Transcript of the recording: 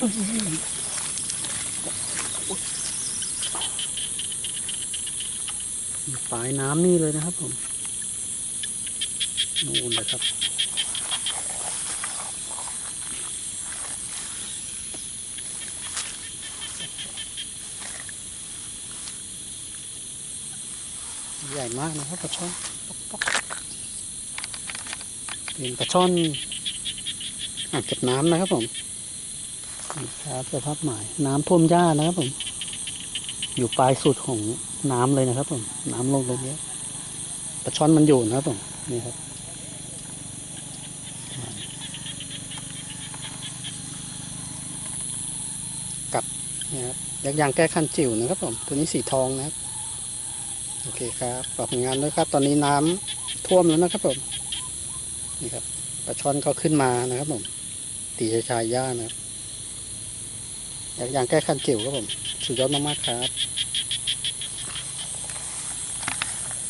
อยู่ปลายน้ำนี่เลยนะครับผม นู่นเลยครับใหญ่มากนะครับปลาช่อนเป็นปลาช่อนอ่างเก็บน้ำนะครับผม ครับสภาพหมายน้ำท่วมหญ้านะครับผม อยู่ปลายสุดของน้ำเลยนะครับผม น้ำลงตรงนี้ปลาช่อนมันอยู่นะครับผมนี่ครับกับนี่ครับยักยางแก้คันจิ๋วนะครับผม ตัวนี้สีทองนะครับ โอเคครับฝากผลงานด้วยครับ ตอนนี้น้ำท่วมแล้วนะครับผม นี่ครับปลาช่อนก็ขึ้นมานะครับผม ตีชายชายย่านะครับ อย่างแก้คันจิ๋วครับผม สุดยอดมากๆครับ